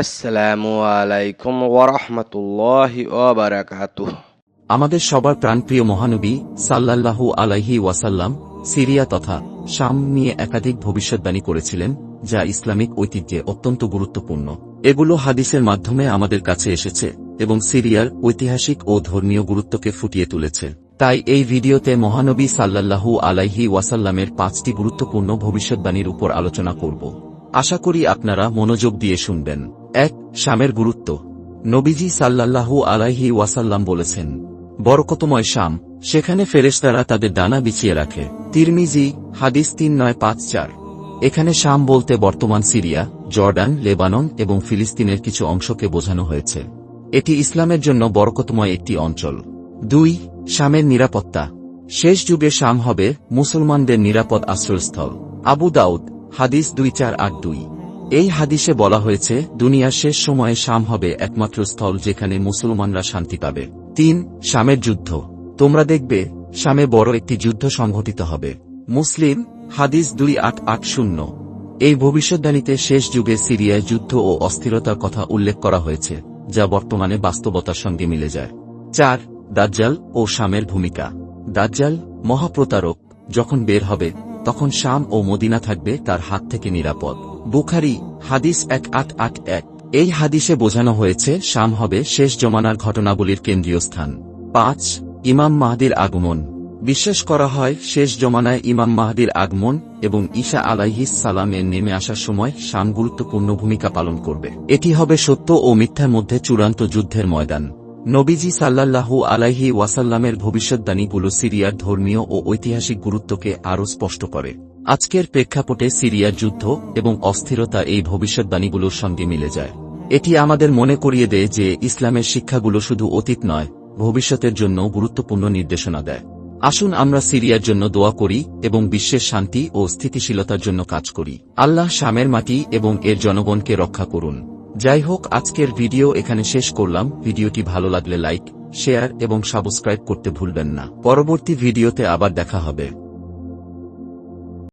আসসালামু আলাইকুম ওয়ারহমতুল্লাহি ওয়াবারাকাতুহ। আমাদের সবার প্রাণপ্রিয় মহানবী সাল্লাল্লাহু আলাইহি ওয়াসাল্লাম সিরিয়া তথা শাম নিয়ে একাধিক ভবিষ্যৎবাণী করেছিলেন, যা ইসলামিক ঐতিহ্যে অত্যন্ত গুরুত্বপূর্ণ। এগুলো হাদিসের মাধ্যমে আমাদের কাছে এসেছে এবং সিরিয়ার ঐতিহাসিক ও ধর্মীয় গুরুত্বকে ফুটিয়ে তুলেছে। তাই এই ভিডিওতে মহানবী সাল্লাল্লাহু আলাইহি ওয়াসাল্লামের পাঁচটি গুরুত্বপূর্ণ ভবিষ্যৎবাণীর উপর আলোচনা করব। আশা করি আপনারা মনোযোগ দিয়ে শুনবেন। এক, শামের গুরুত্ব। নবীজি সাল্লাল্লাহু আলাইহি ওয়াসাল্লাম বলেছেন, বরকতময় শাম, সেখানে ফেরেশতারা তাদের ডানা বিছিয়ে রাখে। তিরমিজি, হাদিস তিন নয় পাঁচ চার। এখানে শাম বলতে বর্তমান সিরিয়া, জর্ডান, লেবানন এবং ফিলিস্তিনের কিছু অংশকে বোঝানো হয়েছে। এটি ইসলামের জন্য বরকতময় একটি অঞ্চল। দুই, শামের নিরাপত্তা। শেষ যুগে শাম হবে মুসলমানদের নিরাপদ আশ্রয়স্থল। আবু দাউদ, হাদিস দুই চার আট দুই। এই হাদিসে বলা হয়েছে, দুনিয়ার শেষ সময়ে শাম হবে একমাত্র স্থল যেখানে মুসলমানরা শান্তি পাবে। তিন, শামের যুদ্ধ। তোমরা দেখবে, শামে বড় একটি যুদ্ধ সংঘটিত হবে। মুসলিম, হাদিস দুই আট আট শূন্য। এই ভবিষ্যদ্বাণীতে শেষ যুগে সিরিয়ায় যুদ্ধ ও অস্থিরতার কথা উল্লেখ করা হয়েছে, যা বর্তমানে বাস্তবতার সঙ্গে মিলে যায়। চার, দাজ্জাল ও শামের ভূমিকা। দাজ্জাল, মহাপ্রতারক, যখন বের হবে, তখন শাম ও মদিনা থাকবে তার হাত থেকে নিরাপদ। বুখারি, হাদিস এক আট আট এক। এই হাদিসে বোঝানো হয়েছে, শাম হবে শেষ জমানার ঘটনাবলীর কেন্দ্রীয় স্থান। পাঁচ, ইমাম মাহদির আগমন। বিশ্বাস করা হয়, শেষ জমানায় ইমাম মাহদির আগমন এবং ঈশা আলাইহিস সালামের নেমে আসার সময় শাম গুরুত্বপূর্ণ ভূমিকা পালন করবে। এটি হবে সত্য ও মিথ্যার মধ্যে চূড়ান্ত যুদ্ধের ময়দান। নবীজি সাল্লাল্লাহু আলাইহি ওয়াসাল্লামের ভবিষ্যদ্বাণীগুলো সিরিয়ার ধর্মীয় ও ঐতিহাসিক গুরুত্বকে আরও স্পষ্ট করে। আজকের প্রেক্ষাপটে সিরিয়ার যুদ্ধ এবং অস্থিরতা এই ভবিষ্যদ্বাণীগুলোর সঙ্গে মিলে যায়। এটি আমাদের মনে করিয়ে দেয় যে ইসলামের শিক্ষাগুলো শুধু অতীত নয়, ভবিষ্যতের জন্য গুরুত্বপূর্ণ নির্দেশনা দেয়। আসুন আমরা সিরিয়ার জন্য দোয়া করি এবং বিশ্বের শান্তি ও স্থিতিশীলতার জন্য কাজ করি। আল্লাহ শামের মাটি এবং এর জনগণকে রক্ষা করুন। যাই হোক, আজকের ভিডিও এখানে শেষ করলাম। ভিডিওটি ভালো লাগলে লাইক, শেয়ার এবং সাবস্ক্রাইব করতে ভুলবেন না। পরবর্তী ভিডিওতে আবার দেখা হবে।